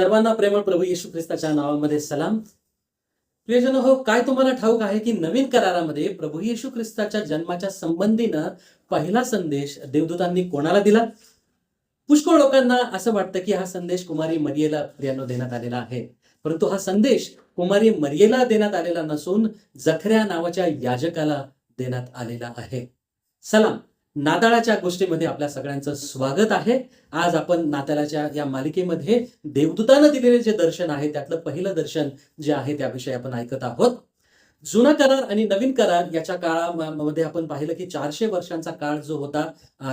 सर्वांना प्रेमळ प्रभू येशू ख्रिस्ताच्या नावामध्ये सलाम. प्रियजन हो काय तुम्हाला ठाऊक आहे की नवीन करारामध्ये प्रभू येशू ख्रिस्ताच्या जन्माच्या संबंधीनं पहिला संदेश देवदूतांनी कोणाला दिला? पुष्कळ लोकांना असं वाटतं की हा संदेश कुमारी मरियेला प्रियानो देण्यात आलेला आहे. परंतु हा संदेश कुमारी मरियेला देण्यात आलेला नसून जखऱ्या नावाच्या याजकाला देण्यात आलेला आहे. सलाम. नाताळाच्या गोष्टीमध्ये आपल्या सगळ्यांचं स्वागत आहे. आज आपण नाताळाच्या या मालिकेमध्ये देवदूतानं दिलेले जे दर्शन आहे त्यातलं पहिलं दर्शन जे आहे त्याविषयी आपण ऐकत आहोत. जुना करार आणि नवीन करार याच्या काळामध्ये आपण पाहिलं की चारशे वर्षांचा काळ जो होता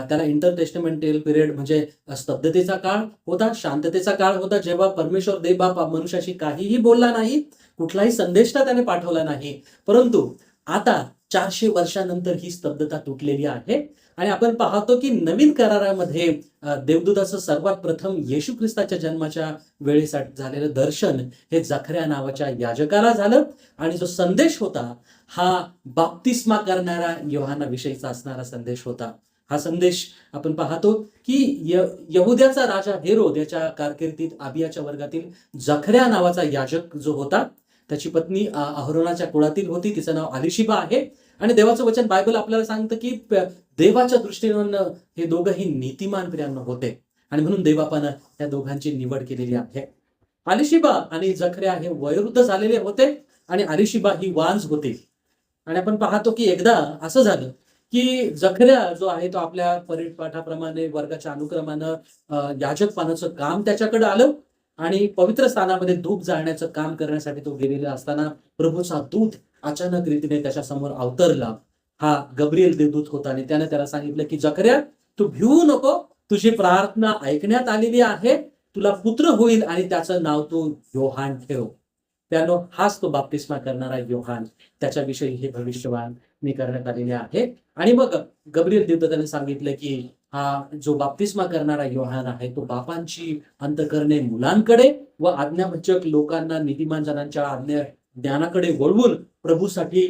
त्याला इंटरटेस्टमेंटल पिरियड म्हणजे स्तब्धतेचा काळ होता शांततेचा काळ होता. जेव्हा परमेश्वर देवबाप मनुष्याशी काहीही बोलला नाही कुठलाही संदेश त्याने पाठवला नाही. परंतु आता चारशे वर्षानंतर ही स्तब्धता तुटलेली आहे. आणि आपण पाहतो की नवीन करारामध्ये देवदूताचं सर्वात प्रथम येशू ख्रिस्ताच्या जन्माच्या वेळेसाठी झालेलं दर्शन हे जखऱ्या नावाच्या याजकाला झालं. आणि जो संदेश होता हा बाप्तिस्मा करणारा योहानाविषयीचा असणारा संदेश होता. हा संदेश आपण पाहतो की य यहुद्याचा राजा हेरोद याच्या कारकिर्दीत आबियाच्या वर्गातील जखऱ्या नावाचा याजक जो होता त्याची पत्नी अ, अहरोनाच्या कुळातील होती. तिचं नाव आलिशिबा आहे. आणि देवाचं वचन बायबल आपल्याला सांगतं की देवाच्या दृष्टीनं हे दोघंही नीतिमान प्रियांना होते. आणि म्हणून देवापानं या दोघांची निवड केलेली आहे. आलिशिबा आणि जखऱ्या हे वयोवृद्ध झालेले होते आणि आलिशिबा ही वांज होती. आणि आपण पाहतो की एकदा असं झालं की जखऱ्या जो आहे तो आपल्या परिपाठाप्रमाणे वर्गाच्या अनुक्रमानं अ, याजक पानाचं काम त्याच्याकडे आलं. आणि पवित्र स्थानामध्ये धूप जाळण्याचं काम करण्यासाठी तो गेलेला असताना प्रभूचा दूत अचानक रीतीने त्याच्यासमोर अवतरला. हा गब्रियल देवदूत होता आणि त्याने त्याला सांगितलं की जकऱ्या तू भिवू नको. तुझी प्रार्थना ऐकण्यात आलेली आहे. तुला पुत्र होईल आणि त्याचं नाव तू योहान ठेव. त्यानो हाच तो बाप्तिस्मा करणारा योहान. त्याच्याविषयी हे भविष्यवाण मी करण्यात आलेले आहे. आणि मग गब्रियल देवदत्ताने सांगितलं की हा जो बाप्तिस्मा करणारा योहान आहे तो बापांची अंतकरणे मुलांकडे व आज्ञाभचक लोकांना नीतिमान जनांच्या आज्ञा ज्ञानाकडे वळवून प्रभूसाठी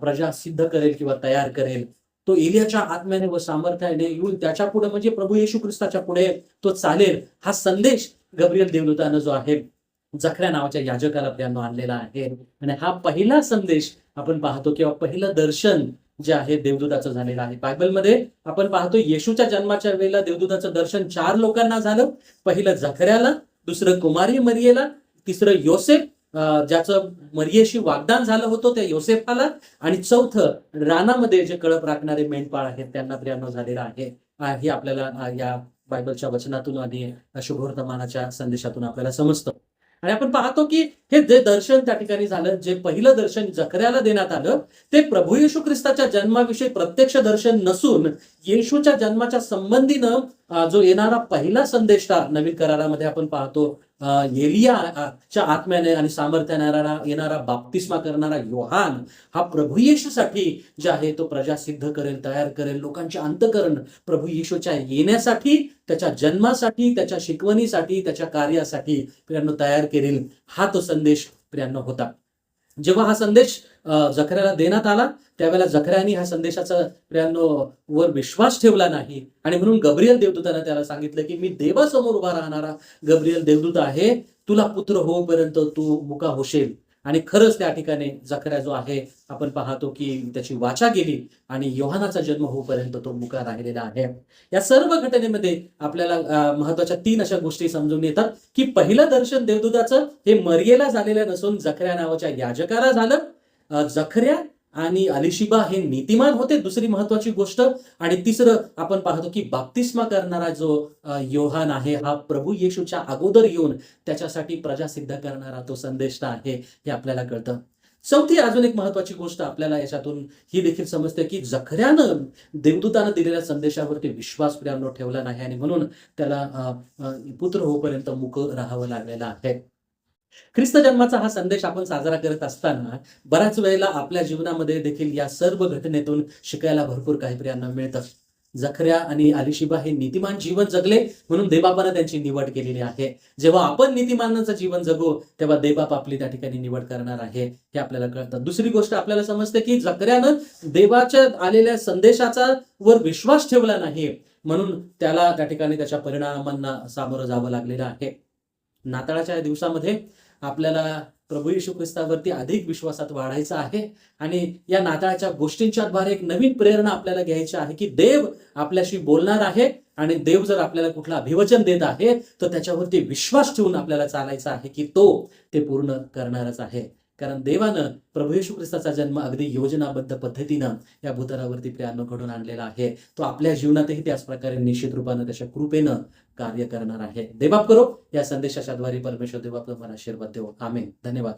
प्रजा सिद्ध करेल किंवा तयार करेल. तो एलियाच्या आत्म्याने व सामर्थ्याने येऊन त्याच्या पुढे म्हणजे प्रभू येशू ख्रिस्ताच्या पुढे तो चालेल. हा संदेश गब्रियल देवदूतानं जो आहे जखऱ्या नावाच्या याजकाला त्यांना आणलेला आहे. आणि हा पहिला संदेश आपण पाहतो किंवा पहिलं दर्शन जे आहे देवदूताचं झालेलं आहे. बायबलमध्ये आपण पाहतो येशूच्या जन्माच्या वेळेला देवदूताचं दर्शन चार लोकांना झालं. पहिलं जखऱ्याला दुसरं कुमारी मरियेला तिसरं योसेफ ज्याचं मरियेशी वागदान झालं होतं त्या योसेफाला. आणि चौथं रानामध्ये जे कळप राखणारे मेंढपाळ आहेत त्यांना प्रियांनो झालेलं आहे. हे आपल्याला या बायबलच्या वचनातून आणि शुभवर्तमानाच्या संदेशातून आपल्याला समजतं. आणि आपण पाहतो की हे जे दर्शन त्या ठिकाणी झालं जे पहिलं दर्शन जखऱ्याला देण्यात आलं ते प्रभू येशू ख्रिस्ताच्या जन्माविषयी प्रत्यक्ष दर्शन नसून येशूच्या जन्माच्या संबंधीनं जो येणारा पहिला संदेश नवीन करारामध्ये आपण पाहतो एलियाच्या आत्म्याने आणि सामर्थ्याने येणारा येणारा बाप्तिस्मा करणारा योहान हा प्रभू येशूसाठी जे आहे तो प्रजा सिद्ध करेल तयार करेल लोकांचे अंतकरण प्रभू येशूच्या येण्यासाठी त्याच्या जन्मासाठी त्याच्या शिकवणीसाठी त्याच्या कार्यासाठी प्रियांनो तयार करेल हा तो संदेश प्रियांनो होता. जेव्हा हा संदेश जखऱ्याला देण्यात आला त्यावेळेला जखऱ्याने ह्या संदेशाचा प्रियांनो वर विश्वास ठेवला नाही. आणि म्हणून गब्रियल देवदूतानं त्याला सांगितलं की मी देवासमोर उभा राहणारा गब्रियल देवदूत आहे. तुला पुत्र होईपर्यंत तू मुका होशील. आणि खरंच त्या ठिकाणी जखऱ्या जो आहे आपण पाहतो की त्याची वाचा गेली आणि योहानाचा जन्म होईपर्यंत तो मुका राहिलेला आहे. या सर्व घटनेमध्ये आपल्याला महत्त्वाच्या तीन अशा गोष्टी समजून येतात की पहिलं दर्शन देवदूताचं हे मरियेला झालेलं नसून जखऱ्या नावाच्या याजकाला झालं. जखऱ्या आणि अलिशिबा हे नीतिमान होते दुसरी महत्वाची गोष्ट. आणि तिसरं आपण पाहतो की बाप्तिस्मा करणारा जो योहान आहे हा प्रभू येशूच्या अगोदर येऊन त्याच्यासाठी प्रजा सिद्ध करणारा तो संदेश आहे हे आपल्याला कळतं. चौथी अजून एक महत्वाची गोष्ट आपल्याला याच्यातून ही देखील समजते की जखऱ्यानं देवदूतानं दिलेल्या संदेशावरती विश्वास प्रियांनो ठेवला नाही आणि म्हणून त्याला पुत्र होपर्यंत मुक राहावं लागलेलं आहे. ख्रिस्त जन्माचा हा संदेश आपण साजरा करत असताना बऱ्याच वेळेला आपल्या जीवनामध्ये देखील या सर्व घटनेतून शिकायला भरपूर काही प्रियांना मिळतं. जखऱ्या आणि अलिशिबा हे नीतिमान जीवन जगले म्हणून देबापानं त्यांची निवड केलेली आहे. जेव्हा आपण नीतिमानाचं जीवन जगू तेव्हा देबाप आपली त्या ठिकाणी निवड करणार आहे. हे आपल्याला कळतं. दुसरी गोष्ट आपल्याला समजते की जखऱ्यानं देवाच्या आलेल्या संदेशाचा वर विश्वास ठेवला नाही. म्हणून त्याला त्या ठिकाणी त्याच्या परिणामांना सामोरं जावं लागलेलं आहे. नाताळाच्या या दिवसामध्ये आपल्याला प्रभू येशू ख्रिस्तावरती अधिक विश्वासात वाढायचं आहे. आणि या नाताळाच्या गोष्टींच्याद्वारे एक नवीन प्रेरणा आपल्याला घ्यायची आहे की देव आपल्याशी बोलणार आहे. आणि देव जर आपल्याला कुठलं अभिवचन देत आहे तर त्याच्यावरती विश्वास ठेवून आपल्याला चालायचं आहे की तो ते पूर्ण करणारच आहे. कारण देवानं प्रभू येशू ख्रिस्ताचा जन्म अगदी योजनाबद्ध पद्धतीनं या भूतलावरती प्रियानं घडून आणलेला आहे. तो आपल्या जीवनातही त्याच प्रकारे निश्चित रूपानं त्याच्या कृपेनं कार्य करणार आहे. देवाप करो. या संदेशाच्या द्वारे परमेश्वर देवाप आपलं मला आशीर्वाद देऊ आम्ही धन्यवाद.